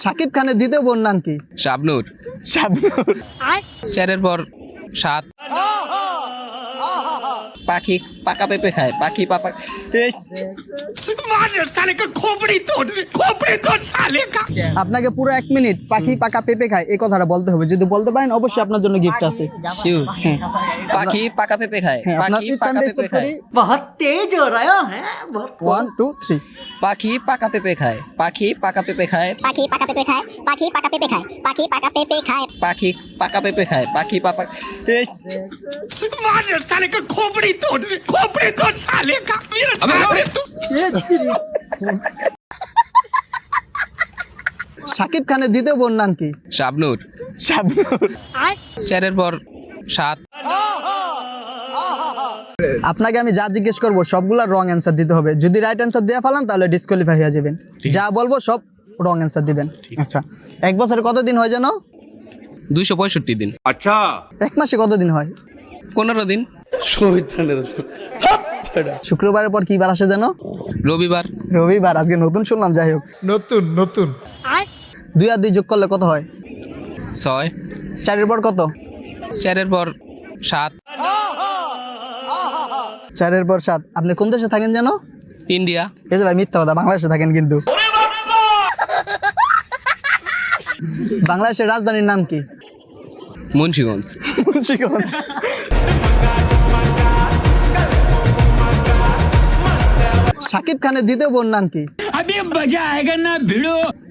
শাকিব খানের দ্বিতীয় বোন নাম কি? শাবনুর। শাবনুর। চারের পর সাত। পাখি পাকা পেঁপে খায় পাখি পাপা আপনাকে পুরো এক মিনিট পাখি পাকা পেঁপে খায় এই কথাটা বলতে হবে। যদি বলতে পারেন অবশ্যই আপনার জন্য গিফট আছে। হ্যাঁ। পাখি পাকা পেঁপে খায় ওয়ান টু থ্রি পাখি পাকা পেঁপে খায় পাখি পাকা পেঁপে খায়। পাখি পাকা পেঁপে খায় পাখি পাকা পেঁপে খায় পাখি পাকা পেঁপে খায়। পাখি পাকা পেঁপে খায় পাখি পাকা খোপড়ি তোড়বে খোপ পাপা শাকিব খানের দ্বিতীয় বোন নাম কি? শাবনুর। শাবনূর। চারের পর সাত। আপনাকে আমি যা জিজ্ঞেস করব সবগুলা রং অ্যান্সার দিতে হবে। যদি রাইট অ্যান্সার দেওয়া ফেলান তাহলে ডিসকোয়ালিফাই হয়ে যাবেন। যা বলব সব রং অ্যান্সার দিবেন। আচ্ছা এক বছরে কতদিন হয় যেন? দুইশো পঁয়ষট্টি দিন। আচ্ছা। এক মাসে কতদিন হয়? পনেরো দিন। শুক্রবারের পর কি বার আসে যেন রবিবার। রবিবার আজকে নতুন শুনলাম যাই হোক। নতুন নতুন। দুই আর দুই যোগ করলে কত হয়? ছয়। চারের পর কত? চারের পর সাত। চারের পর সাত। আপনি কোন দেশে থাকেন যেন ইন্ডিয়া। এই যে ভাই মিথ্যা কথা বাংলাদেশে থাকেন কিন্তু। বাংলাদেশের রাজধানীর নাম কি? মুন্সিগঞ্জ। মুন্সিগঞ্জ। শাকিব খানের দ্বিতীয় বোন নাম কি?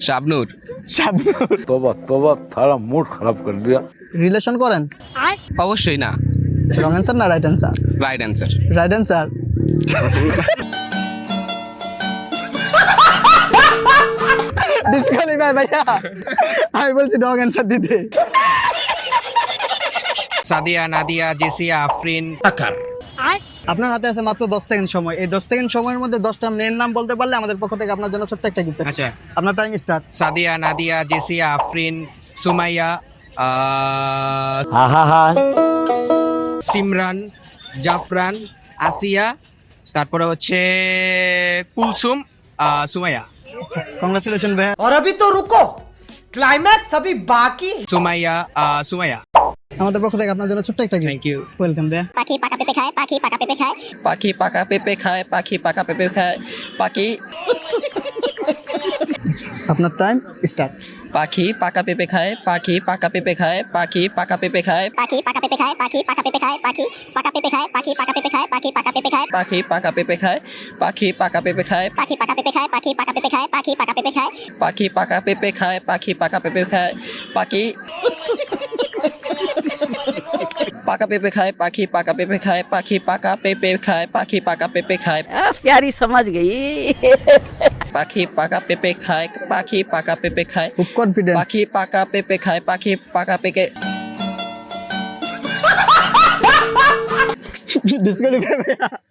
শাবনুর। শাবনুর। তোবা তোবা তারা মুড খারাপ করে দিয়া। রিলেশন করেন? অবশ্যই না। রং অ্যান্সার না right answer right answer right answer ভাই ভাইয়া। আমি বলছি রং অ্যান্সার দিতে। সাদিয়া নাদিয়া জেসিয়া আফরিন। আকার আপনার হাতে আছে মাত্র দশ সেকেন্ড সময় এই দশ সেকেন্ড সময়ের মধ্যে দশটা মেয়ের নাম বলতে পারলে আমাদের পক্ষ থেকে আপনার জন্য ছোট্ট একটা গিফট আচ্ছা আপনার টাইম স্টার্ট সাদিয়া নাদিয়া জেসিয়া আফরিন সুমাইয়া আহ, সিমরান জাফরান আসিয়া তারপরে হচ্ছে কুলসুম আহ, সুমাইয়া কংগ্রাচুলেশন ভাইয়া और अभी तो रुको क्लाइमैक्स अभी बाकी है। সুমাইয়া আহ, সুমাইয়া আমাদের পক্ষ থেকে আপনার জন্য ছোট্ট একটা গিফট থ্যাংক ইউ ওয়েলকাম ভাইয়া পাখি পাকা পেঁপে খায় পাখি পাকা পেঁপে খায় পাখি পাকা পেঁপে খায় পাখি পাকা পেঁপে খায় পাখি আপনার টাইম স্টার্ট পাখি পাকা পেঁপে খায় পাখি পাকা পেঁপে খায় পাখি পাকা পেঁপে খায় পাখি পাকা পেঁপে খায় পাখি পাকা পেঁপে খায় পাখি পাকা পেঁপে খায় পাখি পাকা পেঁপে খায় পাখি পাকা পেঁপে খায় পাখি পাকা পেঁপে খায় পাখি পাকা পেঁপে খায় পাখি পাকা পেঁপে খায় পাখি পাকা পেঁপে খায় পাখি পাকা পেঁপে খায় পাখি পাকা পেঁপে খায় পাখি পাকা পেঁপে খায় পাখি পাকা পেঁপে खाए पाखी पाका पेपे खाए पाखी पाका पेपे खाए पाखी पाका पेपे खाए। प्यारी समझ गई। पाखी पाका पेपे खाए पाखी पाका पेपे खाए। कॉन्फिडेंस पाखी पाका पेपे खाए पाखी पाका पेके डिस्कालीफाई